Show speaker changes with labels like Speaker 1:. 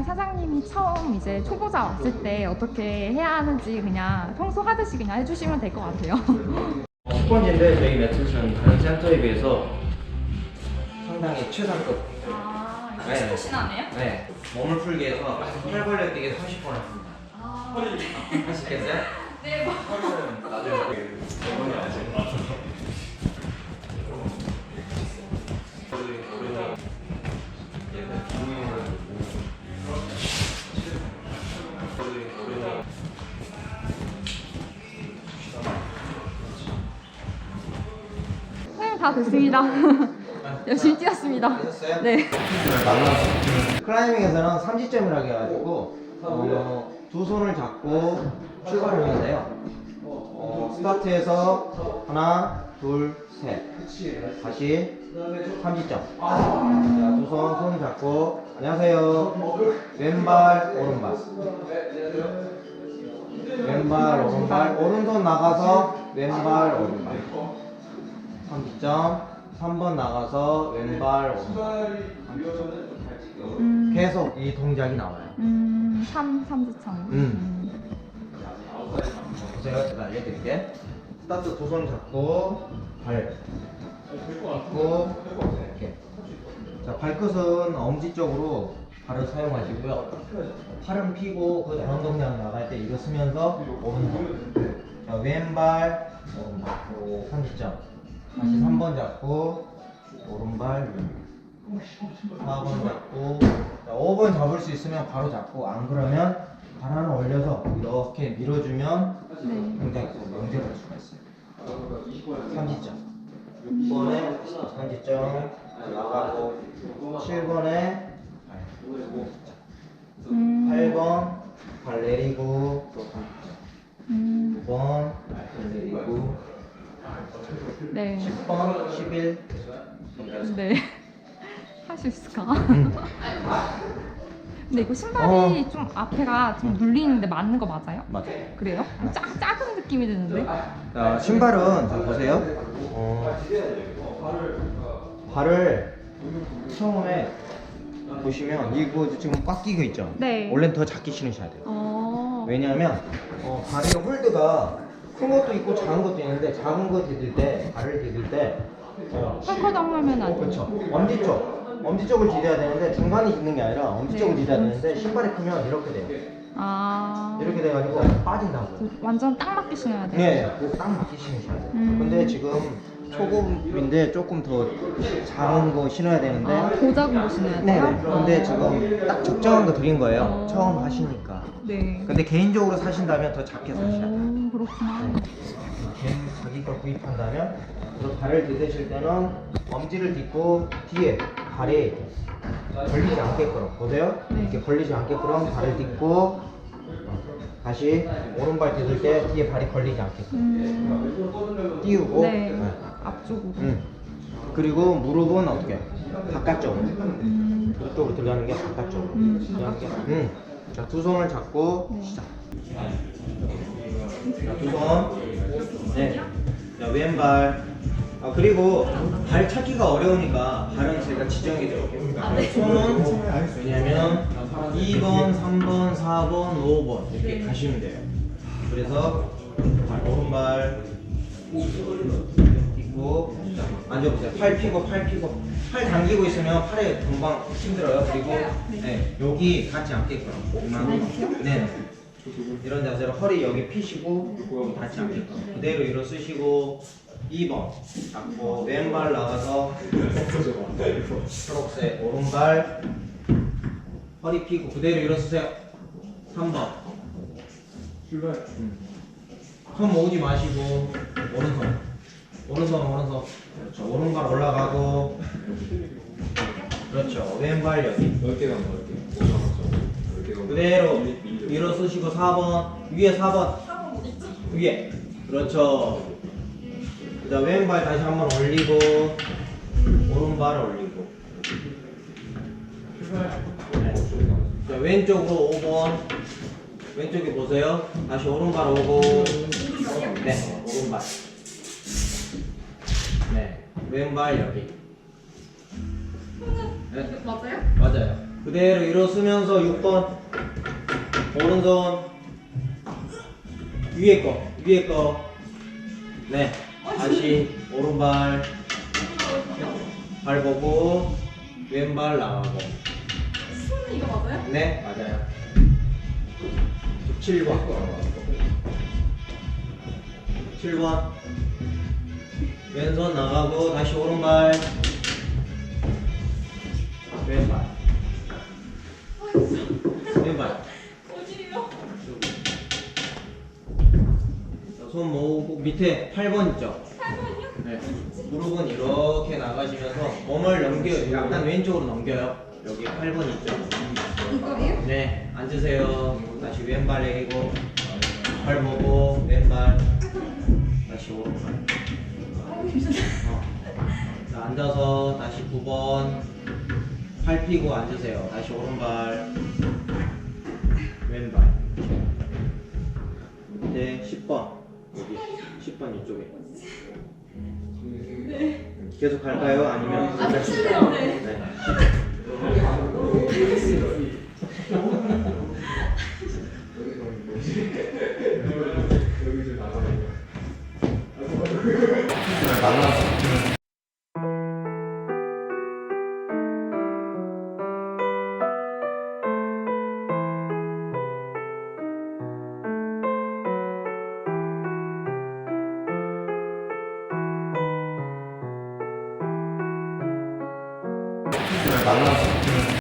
Speaker 1: 그냥 사장님이 처음 이제 초보자 왔을 때 어떻게 해야 하는지 그냥 평소 하듯이 그냥 해주시면 될 것 같아요.
Speaker 2: 스펀지인데 저희 매트는 다른 센터에 비해서 상당히 최상급.
Speaker 1: 아,
Speaker 2: 이거 네.
Speaker 1: 신하네요?
Speaker 2: 네. 몸을 풀기 위해서 팔 벌려 뛰기 30번 했습니다.
Speaker 1: 아,
Speaker 2: 하시겠어요?
Speaker 1: 네, 뭐.
Speaker 2: 나중에.
Speaker 1: 다 됐습니다. 열심히 뛰었습니다. 네.
Speaker 3: 클라이밍에서는 삼지점이라고 해가지고 어, 두 손을 잡고 출발을 하는데요. 어, 스타트에서 하나, 둘, 셋. 다시 삼지점. 자, 두 손 손 잡고 안녕하세요. 왼발, 오른발. 왼발, 오른발. 오른손 나가서 왼발, 오른발. 3점 3번 나가서 왼발 오른발
Speaker 1: 음,
Speaker 3: 계속 이 동작이 나와요.
Speaker 1: 음, 삼, 삼지청.
Speaker 3: 음. 보세요 제가 알려드릴게. 스타트 두 손 잡고 발 잡고 이렇게. 자 발끝은 엄지 쪽으로 발을 사용하시고요. 팔은 피고 그 다른 동작 나갈 때 일어서면서 오른손 자 왼발 오른발 3지점 다시 3번 잡고 오른발 4번 잡고 자, 5번 잡을 수 있으면 바로 잡고 안 그러면 발 하나 올려서 이렇게 밀어주면
Speaker 1: 네.
Speaker 3: 굉장히 또 연결할 수가 있어요. 3지점. 6번에 3지점. 나가고 7번에
Speaker 1: 음,
Speaker 3: 8번 발 내리고 또 3지점.
Speaker 1: 음,
Speaker 3: 9번 발 내리고
Speaker 1: 네.
Speaker 3: 10번 11
Speaker 1: 네. 할 수 있을까?
Speaker 3: 음.
Speaker 1: 근데 이거 신발이
Speaker 3: 어.
Speaker 1: 좀 앞에가 좀 눌리는데 맞는 거 맞아요?
Speaker 3: 맞아요
Speaker 1: 그래요? 작, 작은 느낌이 드는데?
Speaker 3: 자, 신발은 자 보세요. 어, 발을 처음에 보시면 이거 지금 꽉 끼고 있죠.
Speaker 1: 네.
Speaker 3: 원래는 더 작게 신으셔야 돼요.
Speaker 1: 어.
Speaker 3: 왜냐하면 어, 발의 홀드가 큰 것도 있고 작은 것도 있는데 작은 거 디딜 때 발을 디딜 때 어,
Speaker 1: 헐커덩 하면 안
Speaker 3: 그렇죠.
Speaker 1: 돼요.
Speaker 3: 엄지 쪽 엄지 쪽을 디뎌야 되는데 중간에 있는 게 아니라 엄지
Speaker 1: 네.
Speaker 3: 쪽을 디뎌야 되는데 신발이 크면 이렇게 돼요.
Speaker 1: 아.
Speaker 3: 이렇게 돼가지고 빠진다고.
Speaker 1: 완전 딱 맞게 신어야 돼요?
Speaker 3: 네, 그딱 맞게 신으셔야 돼요.
Speaker 1: 음.
Speaker 3: 근데 지금 초급인데 조금 더 작은 거 신어야 되는데.
Speaker 1: 아, 고작은 거 신어야
Speaker 3: 네,
Speaker 1: 돼요?
Speaker 3: 네. 근데
Speaker 1: 어.
Speaker 3: 지금 딱 적정한 거 드린 거예요.
Speaker 1: 어.
Speaker 3: 처음 하시니까.
Speaker 1: 네.
Speaker 3: 근데 개인적으로 사신다면 더 작게 사셔야 돼요.
Speaker 1: 오, 그렇구나.
Speaker 3: 개인 자기 걸 구입한다면 그리고 발을 디드실 때는 엄지를 딛고 뒤에 발이 걸리지 않게끔 보세요?
Speaker 1: 네.
Speaker 3: 이렇게 걸리지 않게끔 발을 딛고 다시 오른발 디딜 때 뒤에 발이 걸리지 않게끔
Speaker 1: 음.
Speaker 3: 띄우고
Speaker 1: 네.
Speaker 3: 네.
Speaker 1: 앞쪽으로.
Speaker 3: 음. 그리고 무릎은 어떻게? 바깥쪽으로.
Speaker 1: 음.
Speaker 3: 무릎 쪽으로 들어가는 게 바깥쪽으로.
Speaker 1: 음.
Speaker 3: 이렇게. 음. 자, 두 손을 잡고
Speaker 1: 네.
Speaker 3: 시작. 자, 두 손. 네. 자, 왼발. 아, 그리고 발 찾기가 어려우니까 발은 제가 지정해 드릴게요. 손은 왜냐면 2번, 3번, 4번, 5번 이렇게 가시면 돼요. 그래서 발, 오른발 딛고 앉아보세요. 팔 펴고 팔 펴고 팔 당기고 있으면 팔에 금방 힘들어요. 그리고 네, 여기 닿지 않게끔 이만큼 네. 이런 자세로 허리 여기 피시고 여기 닿지 않게끔 그대로 일어서시고 2번. 잡고 왼발 나가서 초록색 오른발. 허리 피고 그대로 일어서세요. 3번. 음. 손 모으지 마시고 오른손. 오른손 오른손. 그렇죠. 오른발 올라가고. 그렇죠. 왼발 여기.
Speaker 4: 넓게 가면 넓게. 넓게 가면
Speaker 3: 그대로 일어서시고 4번. 위에 4번. 위에. 그렇죠 그 다음 왼발 다시 한번 올리고 오른발 올리고. 자, 왼쪽으로 5번. 왼쪽에 보세요. 다시 오른발 오고. 네 오른발. 네 왼발 여기. 네.
Speaker 1: 맞아요?
Speaker 3: 맞아요. 그대로 일어서면서 6번. 오른손. 위에 거 위에 거네 다시 오른발 발 보고 왼발 나가고.
Speaker 1: 손이 이거 맞아요?
Speaker 3: 네 맞아요. 7번 7번 왼손 나가고 다시 오른발 왼발. 왼발 손 모으고 밑에 8번 있죠?
Speaker 1: 8번이요?
Speaker 3: 네. 무릎은 이렇게 나가시면서 몸을 넘겨요. 약간 왼쪽으로 넘겨요. 여기 8번 있죠?
Speaker 1: 이거예요?
Speaker 3: 네. 앉으세요. 다시 왼발 내리고 발 보고 왼발 다시 오른발. 어. 자, 앉아서 다시 9번 팔 펴고 앉으세요. 다시 오른발. 10번 이쪽에. 계속 갈까요? 아니면
Speaker 1: 아. 네.
Speaker 3: Thank you.